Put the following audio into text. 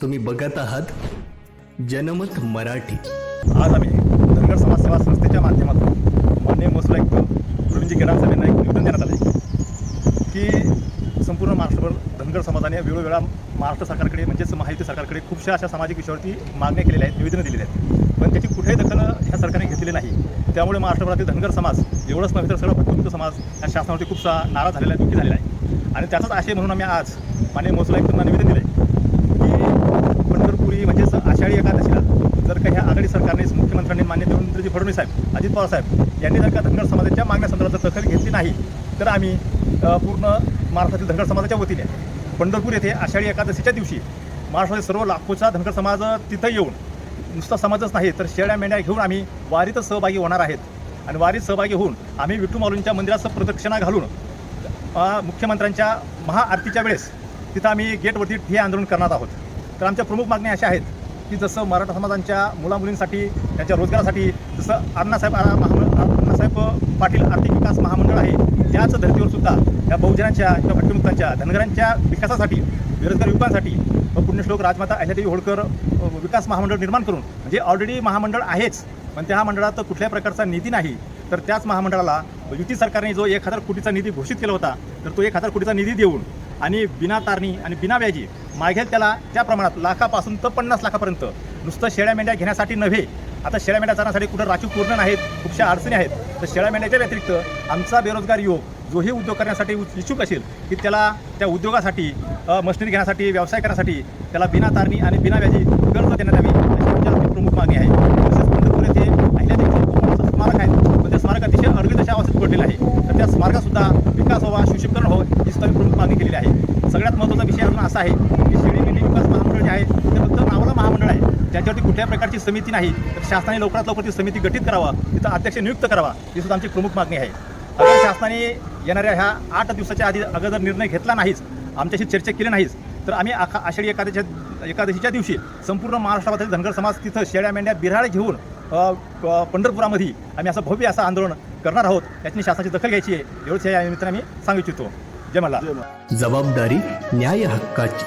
तुम्ही बघत आहात जनमत मराठी. आज आम्ही धनगर समाज सेवा संस्थेच्या माध्यमातून मान्य मसुला आयुक्त प्रवीणजी केडार साहेबांना एक निवेदन देण्यात आलं आहे की संपूर्ण महाराष्ट्रभर धनगर समाजाने वेळोवेळा महाराष्ट्र सरकारकडे म्हणजेच महायुती सरकारकडे खूपशा अशा सामाजिक विषयावरती मागण्या केलेल्या आहेत निवेदनं दिलेली आहेत. पण त्याची कुठेही दखल ह्या सरकारने घेतलेली नाही. त्यामुळे महाराष्ट्रभरातील धनगर समाज एवढंच नव्हे तर सगळं भटकंत समाज या शासनावरती खूपसा नाराज झालेला आहे दुःखी झालेला आहे. आणि त्याचाच आशय म्हणून आम्ही आज मान्य मसुला आयुक्तांना निवेदन दिलं आहे पूर्वी म्हणजेच आषाढी एकादशीला जर का ह्या आघाडी सरकारने मुख्यमंत्र्यांनी मान्य देवेंद्रजी फडणवीस साहेब अजित पवार साहेब यांनी जर का धनगर समाजाच्या मागण्यासंदर्भात जर दखल घेतली नाही तर आम्ही पूर्ण महाराष्ट्रातील धनगर समाजाच्या वतीने पंढरपूर येथे आषाढी एकादशीच्या दिवशी महाराष्ट्रातील सर्व लाखोचा धनगर समाज तिथं येऊन नुसता समाजच नाही तर शेळ्या मेंढ्या घेऊन आम्ही वारीत सहभागी होणार आहेत. आणि वारीत सहभागी होऊन आम्ही विठू मालूंच्या मंदिराचं प्रदक्षिणा घालून मुख्यमंत्र्यांच्या महाआरतीच्या वेळेस तिथं आम्ही गेटवरती हे आंदोलन करणार आहोत. तर आमच्या प्रमुख मागण्या अशा आहेत की जसं मराठा समाजांच्या मुलामुलींसाठी त्यांच्या रोजगारासाठी जसं अण्णासाहेब आ- अण्णासाहेब पाटील आर्थिक विकास महामंडळ आहे त्याच धर्तीवर सुद्धा या बहुजनांच्या किंवा भट्टीमुक्तांच्या धनगरांच्या विकासासाठी बेरोजगार युवकांसाठी व पुण्यश्लोक राजमाता अहिल्यादेवी होळकर विकास महामंडळ निर्माण करून म्हणजे ऑलरेडी महामंडळ आहेच पण त्या महामंडळात कुठल्याही प्रकारचा निधी नाही तर त्याच महामंडळाला युती सरकारने जो एक हजार कोटीचा निधी घोषित केला होता तर तो एक हजार कोटीचा निधी देऊन आणि बिना तारणी आणि बिना व्याजी मागेल त्याला त्या प्रमाणात लाखापासून तर पन्नास लाखापर्यंत. नुसतं शेळ्या मेंढ्या घेण्यासाठी नव्हे. आता शेळ्या मेंढ्या जाण्यासाठी कुठं राखीव पूर्ण नाहीत खूपशा अडचणी आहेत. तर शेळ्या मेंढ्याच्या व्यतिरिक्त आमचा बेरोजगार युवक जोही उद्योग करण्यासाठी इच्छुक असेल की त्याला त्या उद्योगासाठी मशिनरी घेण्यासाठी व्यवसाय करण्यासाठी त्याला बिना तारणी आणि बिना व्याजी कर्ज देण्यात यावी अशी आमची आर्थिक प्रमुख मागणी आहे तसेच पंढरपूर येथे अहिल्यादेवीचे खूप मोठं स्मारक आहे पण ते स्मारक अतिशय अर्घित अशा अवस्थेत पडलेला आहे. तर त्या स्मारकासुद्धा विकास व्हावा सुशोभीकरण व्हावं ही सुद्धा प्रमुख मागणी केलेली आहे. सगळ्यात महत्त्वाचा विषय अजून असा आहे की शेळी मेंढी विकास महामंडळ जे आहे ते फक्त नावाला महामंडळ आहे. त्याच्यावरती कुठल्याही प्रकारची समिती नाही तर शासनाने लवकरात लवकर ती समिती गठीत करावा तिथं अध्यक्ष नियुक्त करावा ही सुद्धा आमची प्रमुख मागणी आहे. अगर शासनाने येणाऱ्या ह्या आठ दिवसाच्या आधी अगोदर निर्णय घेतला नाहीच आमच्याशी चर्चा केली नाहीच तर आम्ही आखा आषाढी एकादशीच्या एकादशीच्या दिवशी संपूर्ण महाराष्ट्रामध्ये धनगर समाज तिथं शेळ्या मेंढ्या बिराळ घेऊन पंढरपुरामध्ये आम्ही असं भव्य असं आंदोलन करणार आहोत याची शासनाची दखल घ्यायची आहे एवढंच या निमित्ताने आम्ही सांगू इच्छितो. जय मला जबाबदारी न्याय हक्काची.